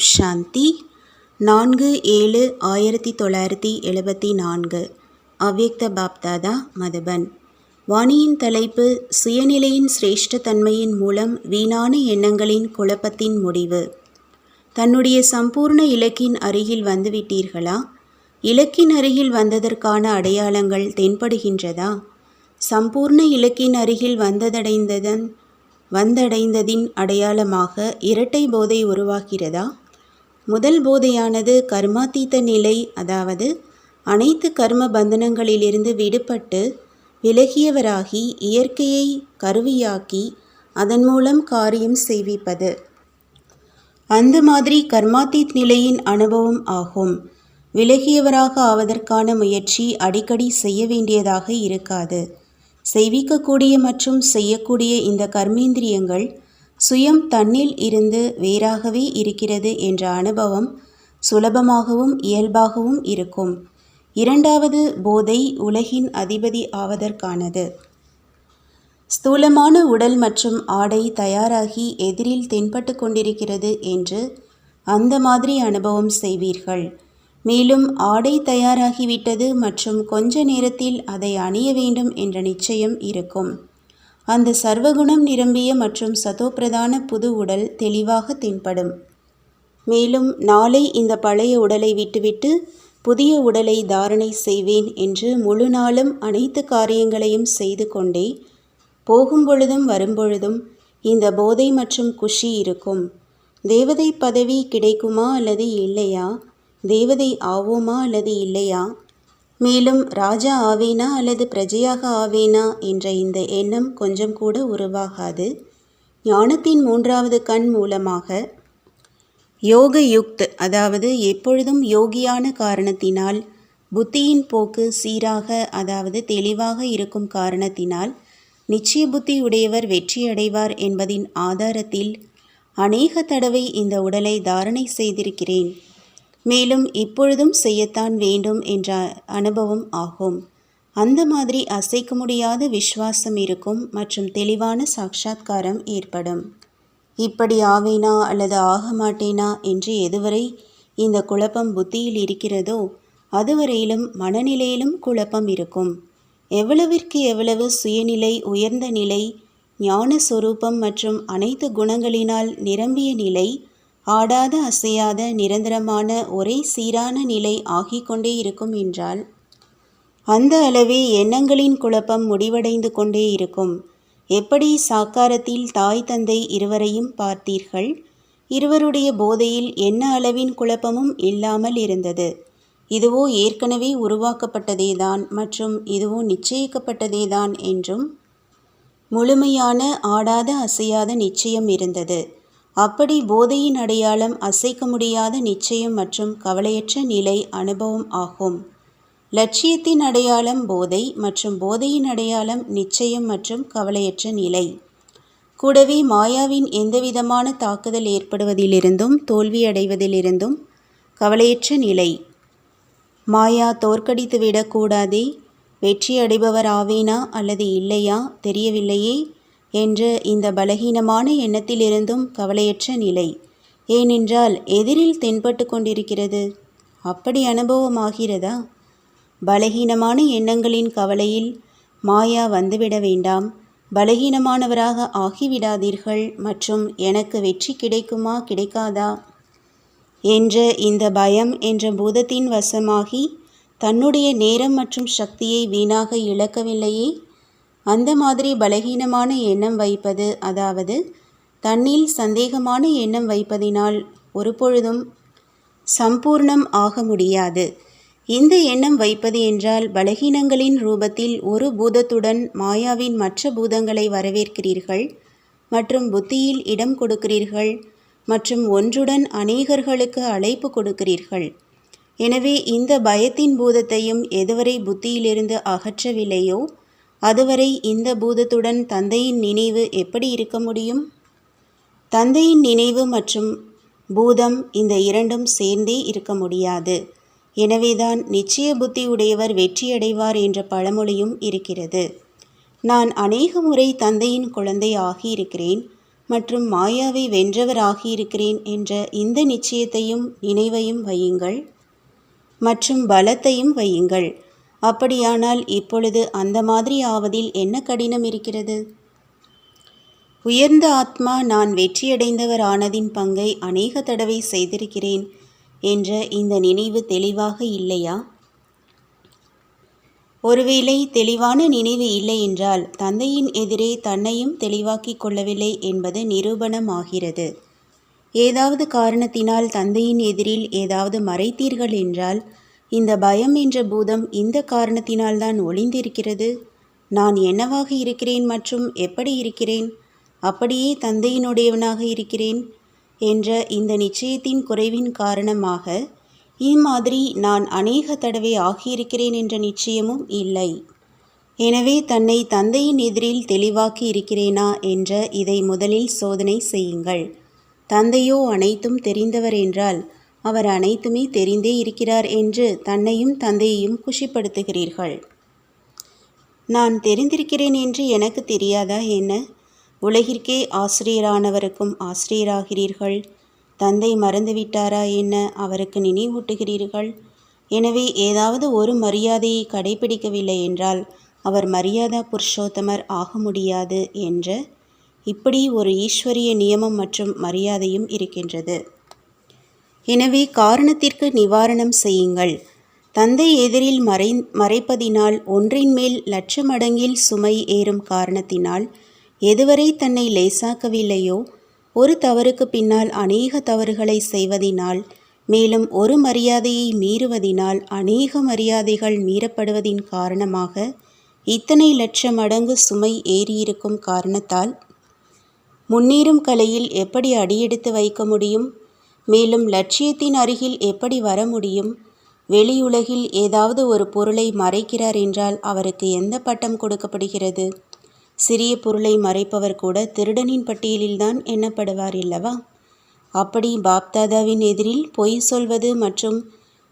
சாந்தி நான்கு ஏழு ஆயிரத்தி தொள்ளாயிரத்தி எழுபத்தி நான்கு. அவ்யக்த பாப்தாதா மதுபன். வாணியின் தலைப்பு சுயநிலையின் சிரேஷ்டத்தன்மையின் மூலம் வீணான எண்ணங்களின் குழப்பத்தின் முடிவு. தன்னுடைய சம்பூர்ண இலக்கின் அருகில் வந்துவிட்டீர்களா? இலக்கின் அருகில் வந்ததற்கான அடையாளங்கள் தென்படுகின்றதா? சம்பூர்ண இலக்கின் அருகில் வந்ததடைந்ததன் வந்தடைந்ததின் அடையாளமாக இரட்டை போதை உருவாகிறதா? முதல் போதையானது கர்மாத்தீத்த நிலை அதாவது அனைத்து கர்ம பந்தனங்களிலிருந்து விடுபட்டு விலகியவராகி இயற்கையை கருவியாக்கி அதன் மூலம் காரியம் செய்விப்பது. அந்த மாதிரி கர்மாத்தீத் நிலையின் அனுபவம் ஆகும். விலகியவராக ஆவதற்கான முயற்சி அடிக்கடி செய்ய வேண்டியதாக இருக்காது. செய்விக்கக்கூடிய மற்றும் செய்யக்கூடிய இந்த கர்மேந்திரியங்கள் சுயம் தன்னில் இருந்து வேறாகவே இருக்கிறது என்ற அனுபவம் சுலபமாகவும் இயல்பாகவும் இருக்கும். இரண்டாவது போதை உலகின் அதிபதி ஆவதற்கானது. ஸ்தூலமான உடல் மற்றும் ஆடை தயாராகி எதிரில் தென்பட்டு கொண்டிருக்கிறது என்று அந்த மாதிரி அனுபவம் செய்வீர்கள். மேலும் ஆடை தயாராகிவிட்டது மற்றும் கொஞ்ச நேரத்தில் அதை அணிய வேண்டும் என்ற நிச்சயம் இருக்கும். அந்த சர்வகுணம் நிரம்பிய மற்றும் சதோப்பிரதான புது உடல் தெளிவாக தென்படும். மேலும் நாளை இந்த பழைய உடலை விட்டுவிட்டு புதிய உடலை தாரணை செய்வேன் என்று முழு நாளும் அனைத்து காரியங்களையும் செய்து கொண்டே போகும் பொழுதும் வரும்பொழுதும் இந்த போதை மற்றும் குஷி இருக்கும். தேவதை பதவி கிடைக்குமா அல்லது இல்லையா? தேவதை ஆவோமா அல்லது இல்லையா? மேலும் ராஜா ஆவேனா அல்லது பிரஜையாக ஆவேனா என்ற இந்த எண்ணம் கொஞ்சம் கூட உருவாகாது. ஞானத்தின் மூன்றாவது கண் மூலமாக யோக யுக்த் அதாவது எப்பொழுதும் யோகியான காரணத்தினால் புத்தியின் போக்கு சீராக அதாவது தெளிவாக இருக்கும் காரணத்தினால் நிச்சய புத்தி உடையவர் வெற்றியடைவார் என்பதின் ஆதாரத்தில் அநேக தடவை இந்த உடலை தாரணை செய்திருக்கிறேன். மேலும் இப்பொழுதும் செய்யத்தான் வேண்டும் என்ற அனுபவம் ஆகும். அந்த மாதிரி அசைக்க முடியாத விஸ்வாசம் இருக்கும் மற்றும் தெளிவான சாட்சா்காரம் ஏற்படும். இப்படி ஆவேனா அல்லது ஆக மாட்டேனா என்று எதுவரை இந்த குழப்பம் புத்தியில் இருக்கிறதோ அதுவரையிலும் மனநிலையிலும் குழப்பம் இருக்கும். எவ்வளவிற்கு எவ்வளவு சுயநிலை உயர்ந்த நிலை ஞான சொரூபம் மற்றும் அனைத்து குணங்களினால் நிரம்பிய நிலை ஆடாத அசையாத நிரந்தரமான ஒரே சீரான நிலை ஆகிக்கொண்டே இருக்கும் என்றால் அந்த அளவே எண்ணங்களின் குழப்பம் முடிவடைந்து கொண்டே இருக்கும். எப்படி சாக்காரத்தில் தாய் தந்தை இருவரையும் பார்த்தீர்கள்? இருவருடைய போதையில் என்ன அளவின் குழப்பமும் இல்லாமல் இருந்தது. இதுவோ ஏற்கனவே உருவாக்கப்பட்டதேதான் மற்றும் இதுவோ நிச்சயிக்கப்பட்டதேதான் என்றும் முழுமையான ஆடாத அசையாத நிச்சயம் இருந்தது. அப்படி போதையின் அடையாளம் அசைக்க முடியாத நிச்சயம் மற்றும் கவலையற்ற நிலை அனுபவம் ஆகும். லட்சியத்தின் அடையாளம் போதை மற்றும் போதையின் அடையாளம் நிச்சயம் மற்றும் கவலையற்ற நிலை. கூடவே மாயாவின் எந்தவிதமான தாக்குதல் ஏற்படுவதிலிருந்தும் தோல்வியடைவதிலிருந்தும் கவலையற்ற நிலை. மாயா தோற்கடித்து விடக்கூடாதே வெற்றி அடைபவர் ஆவேனா அல்லது இல்லையா தெரியவில்லையே. என்ற இந்த பலகீனமான எண்ணத்திலிருந்தும் கவலையற்ற நிலை. ஏனென்றால் எதிரில் தென்பட்டு கொண்டிருக்கிறது. அப்படி அனுபவமாகிறதா? பலகீனமான எண்ணங்களின் கவலையில் மாயா வந்துவிட வேண்டாம். பலகீனமானவராக ஆகிவிடாதீர்கள் மற்றும் எனக்கு வெற்றி கிடைக்குமா கிடைக்காதா? என்ற இந்த பயம் என்ற பூதத்தின் வசமாகி தன்னுடைய நேரம் மற்றும் சக்தியை வீணாக இழக்கவில்லையே? அந்த மாதிரி பலகீனமான எண்ணம் வைப்பது அதாவது தன்னில் சந்தேகமான எண்ணம் வைப்பதினால் ஒருபொழுதும் சம்பூர்ணம் ஆக முடியாது. இந்த எண்ணம் வைப்பது என்றால் பலகீனங்களின் ரூபத்தில் ஒரு பூதத்துடன் மாயாவின் மற்ற பூதங்களை வரவேற்கிறீர்கள் மற்றும் புத்தியில் இடம் கொடுக்கிறீர்கள் மற்றும் ஒன்றுடன் அநேகர்களுக்கு அழைப்பு கொடுக்கிறீர்கள். எனவே இந்த பயத்தின் பூதத்தையும் எதுவரை புத்தியிலிருந்து அகற்றவில்லையோ அதுவரை இந்த பூதத்துடன் தந்தையின் நினைவு எப்படி இருக்க முடியும்? தந்தையின் நினைவு மற்றும் பூதம் இந்த இரண்டும் சேர்ந்தே இருக்க முடியாது. எனவேதான் நிச்சய புத்தி உடையவர் வெற்றியடைவார் என்ற பழமொழியும் இருக்கிறது. நான் அநேக முறை தந்தையின் குழந்தை ஆகியிருக்கிறேன் மற்றும் மாயாவை வென்றவர் ஆகியிருக்கிறேன் என்ற இந்த நிச்சயத்தையும் நினைவையும் வையுங்கள் மற்றும் பலத்தையும் வையுங்கள். அப்படியானால் இப்பொழுது அந்த மாதிரி ஆவதில் என்ன கடினம் இருக்கிறது? உயர்ந்த ஆத்மா நான் வெற்றியடைந்தவர் ஆனதின் பங்கை அநேக தடவை செய்திருக்கிறேன் என்ற இந்த நினைவு தெளிவாக இல்லையா? ஒருவேளை தெளிவான நினைவு இல்லை என்றால் தந்தையின் எதிரே தன்னையும் தெளிவாக்கிக் கொள்ளவில்லை என்பது நிரூபணமாகிறது. ஏதாவது காரணத்தினால் தந்தையின் எதிரில் ஏதாவது மறைத்தீர்கள் என்றால் இந்த பயம் என்ற பூதம் இந்த காரணத்தினால்தான் ஒளிந்திருக்கிறது. நான் என்னவாக இருக்கிறேன் மற்றும் எப்படி இருக்கிறேன்? அப்படியே தந்தையினுடையவனாக இருக்கிறேன் என்ற இந்த நிச்சயத்தின் குறைவின் காரணமாக இம்மாதிரி நான் அநேக தடவை ஆகியிருக்கிறேன் என்ற நிச்சயமும் இல்லை. எனவே தன்னை தந்தையின் எதிரில் தெளிவாக்கி இருக்கிறேனா என்ற இதை முதலில் சோதனை செய்யுங்கள். தந்தையோ அனைத்தும் தெரிந்தவர் என்றால் அவர் அனைத்துமே தெரிந்தே இருக்கிறார் என்று தன்னையும் தந்தையையும் குஷிப்படுத்துகிறீர்கள். நான் தெரிந்திருக்கிறேன் என்று எனக்கு தெரியாதா என்ன? உலகிற்கே ஆசிரியரானவருக்கும் ஆசிரியராகிறீர்கள். தந்தை மறந்துவிட்டாரா என்ன? அவருக்கு நினைவூட்டுகிறீர்கள். எனவே ஏதாவது ஒரு மரியாதையை கடைபிடிக்கவில்லை என்றால் அவர் மரியாதா புருஷோத்தமர் ஆக முடியாது என்ற இப்படி ஒரு ஈஸ்வரிய நியமம் மற்றும் மரியாதையும் இருக்கின்றது. எனவே காரணத்திற்கு நிவாரணம் செய்யுங்கள். தந்தை எதிரில் மறை மறைப்பதினால் ஒன்றின் மேல் லட்ச மடங்கில் சுமை ஏறும் காரணத்தினால் எதுவரை தன்னை லேசாக்கவில்லையோ ஒரு தவறுக்கு பின்னால் அநேக தவறுகளை செய்வதினால் மேலும் ஒரு மரியாதையை மீறுவதினால் அநேக மரியாதைகள் மீறப்படுவதின் காரணமாக இத்தனை லட்ச மடங்கு சுமை ஏறியிருக்கும் காரணத்தால் முன்னேறும் கலையில் எப்படி அடியெடுத்து வைக்க முடியும்? மேலும் லட்சியத்தின் அருகில் எப்படி வர முடியும்? வெளியுலகில் ஏதாவது ஒரு பொருளை மறைக்கிறார் என்றால் அவருக்கு எந்த பட்டம் கொடுக்கப்படுகிறது? சிறிய பொருளை மறைப்பவர் கூட திருடனின் பட்டியலில்தான் எண்ணப்படுவார் இல்லவா அப்படி பாப்தாதாவின் எதிரில் பொய் சொல்வது மற்றும்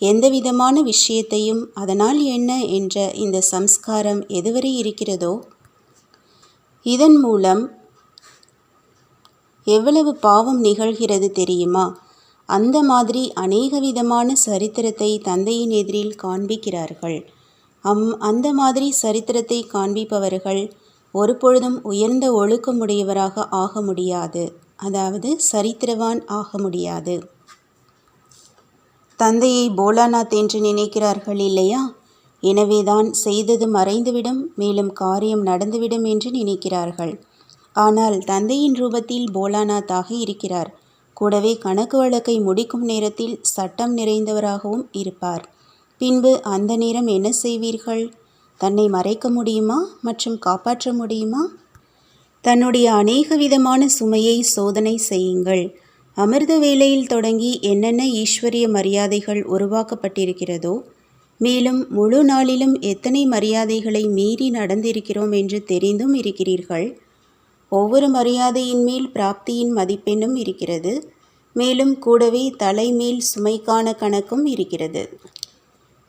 எந்தவிதமான விஷயத்தையும் அதனால் என்ன என்ற இந்த சம்ஸ்காரம் எதுவரை இருக்கிறதோ? இதன் மூலம் எவ்வளவு பாவம் நிகழ்கிறது தெரியுமா? அந்த மாதிரி அநேக விதமான சரித்திரத்தை தந்தையின் எதிரில் காண்பிக்கிறார்கள். அம் அந்த மாதிரி சரித்திரத்தை காண்பிப்பவர்கள் ஒருபொழுதும் உயர்ந்த ஒழுக்கமுடையவராக ஆக முடியாது. அதாவது சரித்திரவான் ஆக முடியாது. தந்தையை போலாநாத் என்று நினைக்கிறார்கள் இல்லையா? எனவேதான் செய்தது மறைந்துவிடும் மேலும் காரியம் நடந்துவிடும் என்று நினைக்கிறார்கள். ஆனால் தந்தையின் ரூபத்தில் போலாநாத்தாக இருக்கிறார். கூடவே கணக்கு வழக்கை முடிக்கும் நேரத்தில் சட்டம் நிறைந்தவராகவும் இருப்பார். பின்பு அந்த நேரம் என்ன செய்வீர்கள்? தன்னை மறைக்க முடியுமா? மற்றும் காப்பாற்ற முடியுமா? தன்னுடைய அநேக விதமான சுமையை சோதனை செய்யுங்கள். அமிர்த வேளையில் தொடங்கி என்னென்ன ஈஸ்வரிய மரியாதைகள் உருவாக்கப்பட்டிருக்கிறதோ மேலும் முழு நாளிலும் எத்தனை மரியாதைகளை மீறி நடந்திருக்கிறோம் என்று தெரிந்தும் இருக்கிறீர்கள் ஒவ்வொரு மரியாதையின் மேல் பிராப்தியின் மதிப்பெண்ணும் இருக்கிறது. மேலும் கூடவே தலைமேல் சுமைக்கான கணக்கும் இருக்கிறது.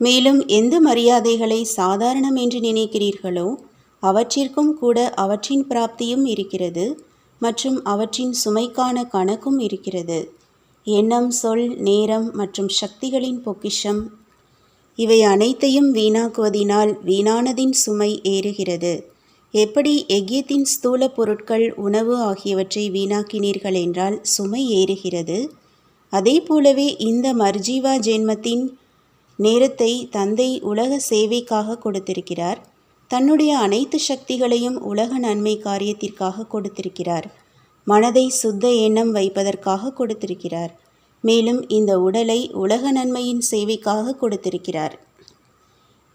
மேலும் எந்த மரியாதைகளை சாதாரணம் என்று நினைக்கிறீர்களோ அவற்றிற்கும் கூட அவற்றின் பிராப்தியும் இருக்கிறது மற்றும் அவற்றின் சுமைக்கான கணக்கும் இருக்கிறது. எண்ணம் சொல் நேரம் மற்றும் சக்திகளின் பொக்கிஷம் இவை அனைத்தையும் வீணாக்குவதினால் வீணானதின் சுமை ஏறுகிறது. எப்படி எகியத்தின் ஸ்தூல பொருட்கள் உணவு ஆகியவற்றை வீணாக்கினீர்கள் என்றால் சுமை ஏறுகிறது. அதே போலவே இந்த மர்ஜீவா ஜென்மத்தின் நேரத்தை தந்தை உலக சேவைக்காக கொடுத்திருக்கிறார். தன்னுடைய அனைத்து சக்திகளையும் உலக நன்மை காரியத்திற்காக கொடுத்திருக்கிறார். மனதை சுத்த எண்ணம் வைப்பதற்காக கொடுத்திருக்கிறார். மேலும் இந்த உடலை உலக நன்மையின் சேவைக்காக கொடுத்திருக்கிறார்.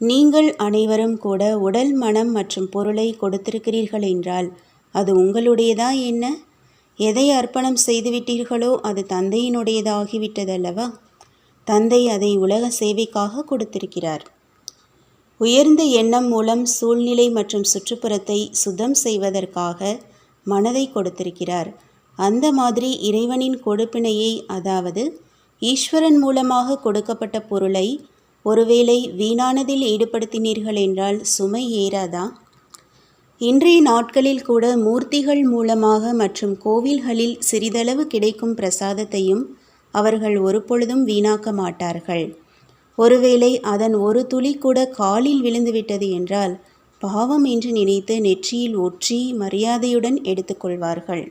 நீங்கள் அனைவரும் கூட உடல் மனம் மற்றும் பொருளை கொடுத்திருக்கிறீர்கள் என்றால் அது உங்களுடையதா என்ன? எதை அர்ப்பணம் செய்துவிட்டீர்களோ அது தந்தையினுடையதாகிவிட்டதல்லவா? தந்தை அதை உலக சேவைக்காக கொடுத்திருக்கிறார். உயர்ந்த எண்ணம் மூலம் சூழ்நிலை மற்றும் சுற்றுப்புறத்தை சுத்தம் செய்வதற்காக மனதை கொடுத்திருக்கிறார். அந்த மாதிரி இறைவனின் கொடுப்பினையை அதாவது ஈஸ்வரன் மூலமாக கொடுக்கப்பட்ட பொருளை ஒருவேளை வீணானதில் ஈடுபடுத்தினீர்கள் என்றால் சுமை ஏறாதா? இன்றைய நாட்களில் கூட மூர்த்திகள் மூலமாக மற்றும் கோவில்களில் சிறிதளவு கிடைக்கும் பிரசாதத்தையும் அவர்கள் ஒருபொழுதும் வீணாக்க மாட்டார்கள். ஒருவேளை அதன் ஒரு துளி கூட காலில் விழுந்துவிட்டது என்றால் பாவம் என்று நினைத்து நெற்றியில் ஒற்றி மரியாதையுடன் எடுத்துக்கொள்வார்கள்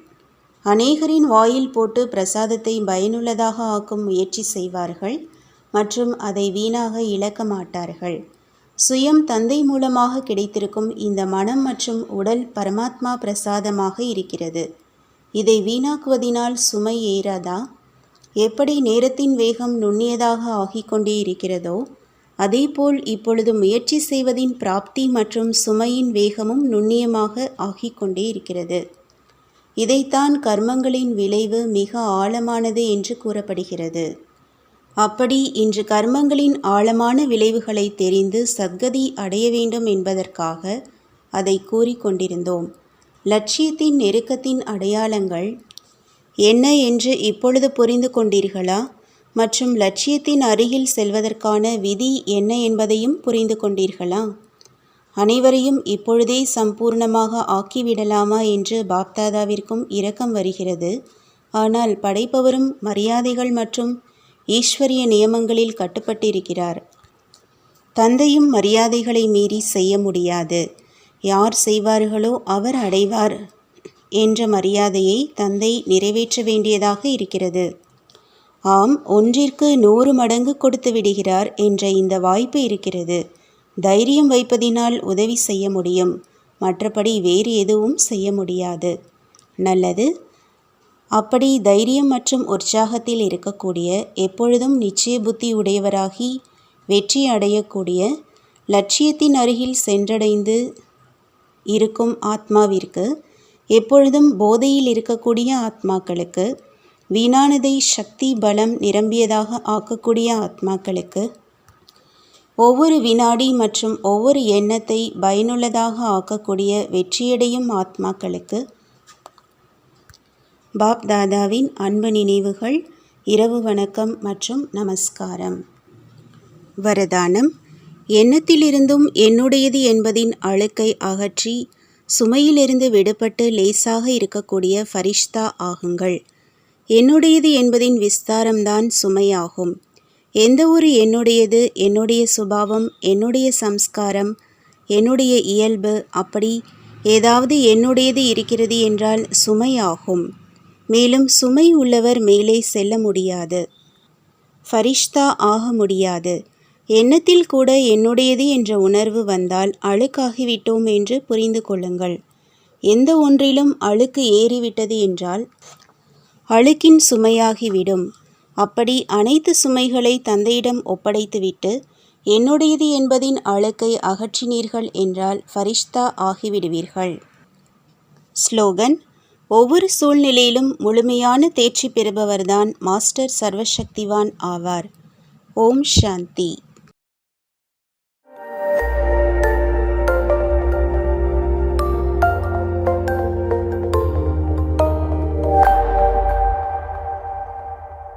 அநேகரின் வாயில் போட்டு பிரசாதத்தை பயனுள்ளதாக ஆக்கும் முயற்சி செய்வார்கள். மற்றும் அதை வீணாக இழக்க மாட்டார்கள். சுயம் தந்தை மூலமாக கிடைத்திருக்கும் இந்த மனம் மற்றும் உடல் பரமாத்மா பிரசாதமாக இருக்கிறது. இதை வீணாக்குவதினால் சுமை ஏறாதா? எப்படி நேரத்தின் வேகம் நுண்ணியதாக ஆகிக்கொண்டே இருக்கிறதோ அதேபோல் இப்பொழுது முயற்சி செய்வதின் பிராப்தி மற்றும் சுமையின் வேகமும் நுண்ணியமாக ஆகிக் கொண்டே இருக்கிறது. இதைத்தான் கர்மங்களின் விளைவு மிக ஆழமானது என்று கூறப்படுகிறது. அப்படி இன்று கர்மங்களின் ஆழமான விளைவுகளை தெரிந்து சத்கதி அடைய வேண்டும் என்பதற்காக அதை கூறிக்கொண்டிருந்தோம் லட்சியத்தின் நெருக்கத்தின் அடையாளங்கள் என்ன என்று இப்பொழுது புரிந்து கொண்டீர்களா? மற்றும் லட்சியத்தின் அருகில் செல்வதற்கான விதி என்ன என்பதையும் புரிந்து கொண்டீர்களா? அனைவரையும் இப்பொழுதே சம்பூர்ணமாக ஆக்கிவிடலாமா என்று பாப்தாதாவிற்கும் இரக்கம் வருகிறது. ஆனால் படைப்பவரும் மரியாதைகள் மற்றும் ஈஸ்வரிய நியமங்களில் கட்டுப்பட்டிருக்கிறார். தந்தையும் மரியாதைகளை மீறி செய்ய முடியாது. யார் செய்வார்களோ அவர் அடைவார் என்ற மரியாதையை தந்தை நிறைவேற்ற வேண்டியதாக இருக்கிறது. ஆம் ஒன்றிற்கு நூறு மடங்கு கொடுத்து விடுகிறார் என்ற இந்த வாய்ப்பு இருக்கிறது. தைரியம் வைப்பதினால் உதவி செய்ய முடியும். மற்றபடி வேறு எதுவும் செய்ய முடியாது. நல்லது. அப்படி தைரியம் மற்றும் உற்சாகத்தில் இருக்கக்கூடிய எப்பொழுதும் நிச்சய புத்தி உடையவராகி வெற்றி அடையக்கூடிய லட்சியத்தின் அருகில் சென்றடைந்து இருக்கும் ஆத்மாவிற்கு எப்பொழுதும் போதையில் இருக்கக்கூடிய ஆத்மாக்களுக்கு வீணானதை சக்தி பலம் நிரம்பியதாக ஆக்கக்கூடிய ஆத்மாக்களுக்கு ஒவ்வொரு வினாடி மற்றும் ஒவ்வொரு எண்ணத்தை பயனுள்ளதாக ஆக்கக்கூடிய வெற்றியடையும் ஆத்மாக்களுக்கு பாப் தாதாவின் அன்பு நினைவுகள் இரவு வணக்கம் மற்றும் நமஸ்காரம். வரதானம். எண்ணத்திலிருந்தும் என்னுடையது என்பதின் அழுக்கை அகற்றி சுமையிலிருந்து விடுபட்டு லேசாக இருக்கக்கூடிய ஃபரிஷ்தா ஆகுங்கள். என்னுடையது என்பதின் விஸ்தாரம்தான் சுமையாகும். எந்த ஒரு என்னுடையது என்னுடைய சுபாவம் என்னுடைய சம்ஸ்காரம் என்னுடைய இயல்பு அப்படி ஏதாவது என்னுடையது இருக்கிறது என்றால் சுமையாகும். மேலும் சுமை உள்ளவர் மேலே செல்ல முடியாது. ஃபரிஷ்தா ஆக முடியாது. எண்ணத்தில் கூட என்னுடையது என்ற உணர்வு வந்தால் அழுக்காகிவிட்டோம் என்று புரிந்து கொள்ளுங்கள். எந்த ஒன்றிலும் அழுக்கு ஏறிவிட்டது என்றால் அழுக்கின் சுமையாகிவிடும். அப்படி அனைத்து சுமைகளை தந்தையிடம் ஒப்படைத்துவிட்டு என்னுடையது என்பதின் அழுக்கை அகற்றினீர்கள் என்றால் ஃபரிஷ்தா ஆகிவிடுவீர்கள். ஸ்லோகன் ஒவ்வொரு சூழ்நிலையிலும் முழுமையான தேர்ச்சி பெறுபவர்தான் மாஸ்டர் சர்வசக்திவான் ஆவார். ஓம் சாந்தி.